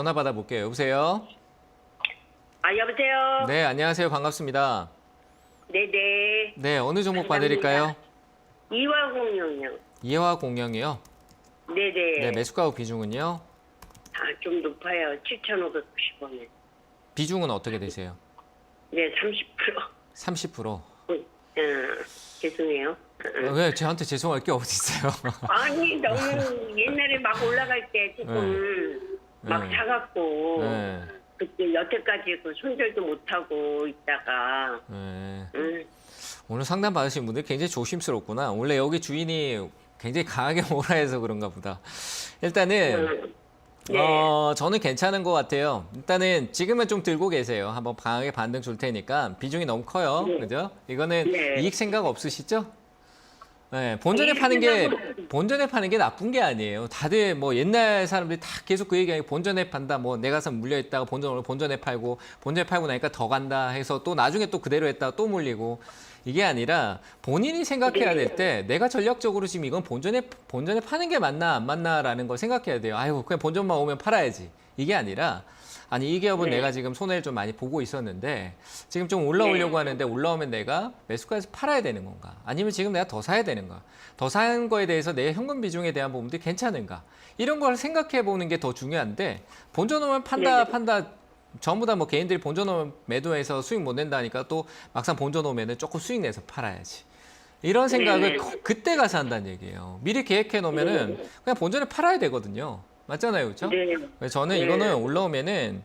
전화 받아볼게요. 여보세요? 아 여보세요. 네, 안녕하세요. 반갑습니다. 네네. 네, 어느 종목 감사합니다. 봐드릴까요? 이화 공룡이요. 이해화 공영이요. 네네. 네, 매수가고 비중은요? 아 좀 높아요. 7,590원에. 비중은 어떻게 되세요? 네 30%. 30%. 어, 죄송해요. 어, 왜 저한테 죄송할 게 어디 있어요? 아니 너무 옛날에 막 올라갈 때 조금 막 네. 사갖고 네. 그때 여태까지 그 손절도 못 하고 있다가 네. 음, 오늘 상담 받으신 분들 굉장히 조심스럽구나. 원래 여기 주인이 굉장히 강하게 오라 해서 그런가 보다. 일단은 음, 네. 어, 저는 괜찮은 것 같아요. 일단은 지금은 좀 들고 계세요. 한번 강하게 반등 줄 테니까 비중이 너무 커요. 네. 그죠? 이거는 네. 이익 생각 없으시죠? 네, 본전에 파는 게 본전에 파는 게 나쁜 게 아니에요. 다들 뭐 옛날 사람들이 다 계속 그 얘기하고 본전에 판다. 뭐 내가 서 물려 있다가 본전을 본전에 팔고 본전에 팔고 나니까 더 간다 해서 또 나중에 또 그대로 했다가 또 물리고 이게 아니라 본인이 생각해야 될 때 내가 전략적으로 지금 이건 본전에 본전에 파는 게 맞나 안 맞나라는 걸 생각해야 돼요. 아유 그냥 본전만 오면 팔아야지. 이게 아니라 아니 이 기업은 네. 내가 지금 손해를 좀 많이 보고 있었는데 지금 좀 올라오려고 하는데 올라오면 내가 매수가에서 팔아야 되는 건가? 아니면 지금 내가 더 사야 되는가? 더 사는 거에 대해서 내 현금 비중에 대한 부분들이 괜찮은가? 이런 걸 생각해 보는 게 더 중요한데 본전 오면 판다 네. 판다 전부 다 뭐 개인들이 본전 오면 매도해서 수익 못 낸다니까 또 막상 본전 오면은 조금 수익 내서 팔아야지. 이런 생각을 네. 거- 그때 가서 한다는 얘기예요. 미리 계획해 놓으면은 그냥 본전에 팔아야 되거든요. 맞잖아요, 그렇죠? 네. 저는 네. 이거는 올라오면은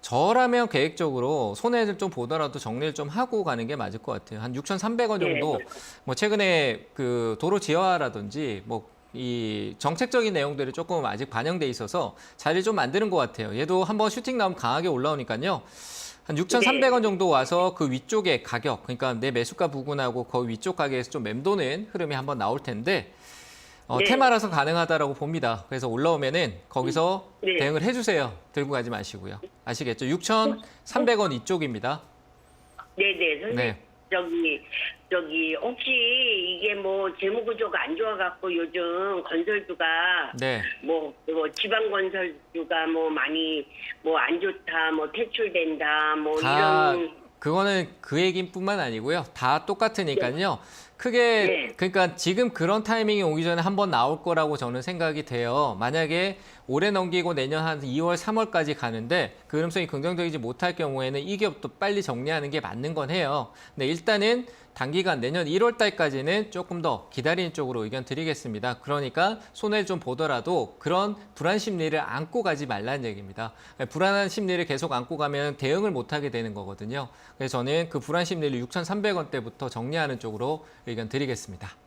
저라면 계획적으로 손해를 좀 보더라도 정리를 좀 하고 가는 게 맞을 것 같아요. 한 6,300원 정도. 네. 뭐 최근에 그 도로 지하화라든지 뭐 이 정책적인 내용들이 조금 아직 반영돼 있어서 자리를 좀 만드는 것 같아요. 얘도 한번 슈팅 나오면 강하게 올라오니까요. 한 6,300원 정도 와서 그 위쪽에 가격, 그러니까 내 매수가 부근하고 거기 위쪽 가격에서 좀 맴도는 흐름이 한번 나올 텐데 어, 네. 테마라서 가능하다라고 봅니다. 그래서 올라오면은 거기서 네. 대응을 해주세요. 들고 가지 마시고요. 아시겠죠? 6,300원 이쪽입니다. 네네 선생님 네. 저기 저기 혹시 이게 뭐 재무 구조가 안 좋아갖고 요즘 건설주가 네. 뭐, 뭐 지방 건설주가 뭐 많이 뭐 안 좋다 뭐 퇴출된다 뭐 다 이런 그거는 그 얘기뿐만 아니고요. 다 똑같으니까요. 크게 네. 그러니까 지금 그런 타이밍이 오기 전에 한번 나올 거라고 저는 생각이 돼요. 만약에 올해 넘기고 내년 한 2월, 3월까지 가는데 그 흐름성이 긍정적이지 못할 경우에는 이 기업도 빨리 정리하는 게 맞는 건 해요. 근데 일단은 단기간 내년 1월 달까지는 조금 더 기다리는 쪽으로 의견 드리겠습니다. 그러니까 손해를 좀 보더라도 그런 불안 심리를 안고 가지 말라는 얘기입니다. 불안한 심리를 계속 안고 가면 대응을 못 하게 되는 거거든요. 그래서 저는 그 불안 심리를 6,300원대부터 정리하는 쪽으로 의견 드리겠습니다.